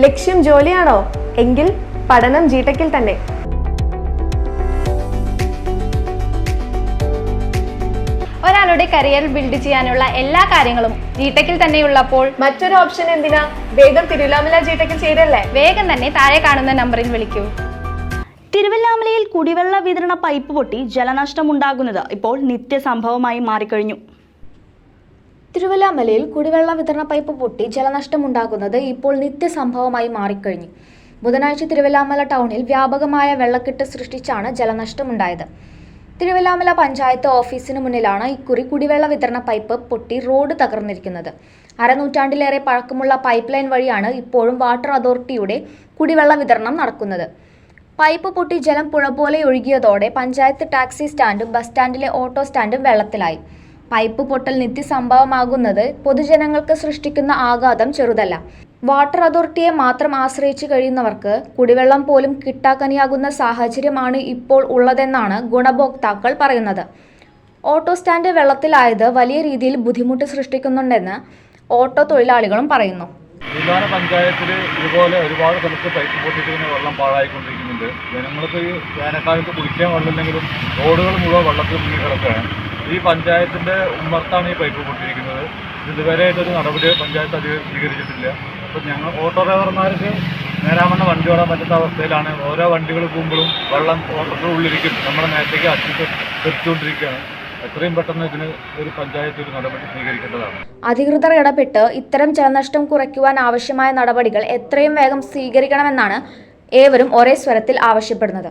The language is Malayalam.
ലക്ഷ്യം ജോലിയാണോ? എങ്കിൽ പഠനം ജീട്ടക്കിൽ തന്നെ. ഒരാളുടെ കരിയർ ബിൽഡ് ചെയ്യാനുള്ള എല്ലാ കാര്യങ്ങളും ജീടെക്കിൽ തന്നെ ഉള്ളപ്പോൾ മറ്റൊരു ഓപ്ഷൻ എന്തിനാ? വേഗം തിരുവല്ലാമല ജീട്ടക്കിൽ ചെയ്തല്ലേ വേഗം തന്നെ താഴെ കാണുന്ന നമ്പറിൽ വിളിക്കൂ. തിരുവല്ലാമലയിൽ കുടിവെള്ള വിതരണ പൈപ്പ് പൊട്ടി ജലനഷ്ടമുണ്ടാകുന്നത് ഇപ്പോൾ നിത്യസംഭവമായി മാറിക്കഴിഞ്ഞു. തിരുവല്ലാമലയിൽ കുടിവെള്ള വിതരണ പൈപ്പ് പൊട്ടി ജലനഷ്ടമുണ്ടാകുന്നത് ഇപ്പോൾ നിത്യസംഭവമായി മാറിക്കഴിഞ്ഞു. ബുധനാഴ്ച തിരുവല്ലാമല ടൗണിൽ വ്യാപകമായ വെള്ളക്കെട്ട് സൃഷ്ടിച്ചാണ് ജലനഷ്ടമുണ്ടായത്. തിരുവല്ലാമല പഞ്ചായത്ത് ഓഫീസിന് മുന്നിലാണ് ഇക്കുറി കുടിവെള്ള വിതരണ പൈപ്പ് പൊട്ടി റോഡ് തകർന്നിരിക്കുന്നത്. അരനൂറ്റാണ്ടിലേറെ പഴക്കമുള്ള പൈപ്പ് ലൈൻ വഴിയാണ് ഇപ്പോഴും വാട്ടർ അതോറിറ്റിയുടെ കുടിവെള്ള വിതരണം നടക്കുന്നത്. പൈപ്പ് പൊട്ടി ജലം പുഴ പോലെ ഒഴുകിയതോടെ പഞ്ചായത്ത് ടാക്സി സ്റ്റാൻഡും ബസ് സ്റ്റാൻഡിലെ ഓട്ടോ സ്റ്റാൻഡും വെള്ളത്തിലായി. പൈപ്പ് പൊട്ടൽ നിത്യസംഭവമാകുന്നത് പൊതുജനങ്ങൾക്ക് സൃഷ്ടിക്കുന്ന ആഘാതം ചെറുതല്ല. വാട്ടർ അതോറിറ്റിയെ മാത്രം ആശ്രയിച്ചു കഴിയുന്നവർക്ക് കുടിവെള്ളം പോലും കിട്ടാക്കനിയാകുന്ന സാഹചര്യമാണ് ഇപ്പോൾ ഉള്ളതെന്നാണ് ഗുണഭോക്താക്കൾ പറയുന്നത്. ഓട്ടോ സ്റ്റാൻഡ് വെള്ളത്തിലായത് വലിയ രീതിയിൽ ബുദ്ധിമുട്ട് സൃഷ്ടിക്കുന്നുണ്ടെന്ന് ഓട്ടോ തൊഴിലാളികളും പറയുന്നു. വിധാന പഞ്ചായത്തിൽ ഇതുപോലെ ഒരുപാട് സ്ഥലത്ത് പൈപ്പ് ഇങ്ങനെ വെള്ളം പാഴായിക്കൊണ്ടിരിക്കുന്നുണ്ട്. ജനങ്ങൾക്ക് ഈ വേനൽക്കാലത്ത് കുടിക്കാൻ വെള്ളമില്ലെങ്കിലും റോഡുകൾ മുഴുവൻ വെള്ളത്തിൽ മുങ്ങി കിടക്കുകയാണ്. ഈ പഞ്ചായത്തിന്റെ ഉമ്മർത്താണ് ഈ പൈപ്പ് പൊട്ടിയിരിക്കുന്നത്. ഇതുവരെയായിട്ടൊരു നടപടി പഞ്ചായത്ത് അധികം സ്വീകരിച്ചിട്ടില്ല. അപ്പം ഞങ്ങൾ ഓട്ടോ ഡ്രൈവർമാർക്ക് നേരാവണ്ണം വണ്ടി ഓടാൻ പറ്റാത്ത അവസ്ഥയിലാണ്. ഓരോ വണ്ടികൾ പോകുമ്പോഴും വെള്ളം ഓട്ടോയുടെ ഉള്ളിരിക്കും നമ്മുടെ നേരത്തേക്ക് അച്ഛൻ തെറിച്ചുകൊണ്ടിരിക്കുകയാണ്. എത്രയും പെട്ടെന്ന് ഇതിന് ഒരു പഞ്ചായത്ത് ഒരു നടപടി സ്വീകരിക്കേണ്ടതാണ്. അധികൃതർ ഇടപെട്ട് ഇത്തരം ജലനഷ്ടം കുറയ്ക്കുവാൻ ആവശ്യമായ നടപടികൾ എത്രയും വേഗം സ്വീകരിക്കണമെന്നാണ് ഏവരും ഒരേ സ്വരത്തിൽ ആവശ്യപ്പെടുന്നത്.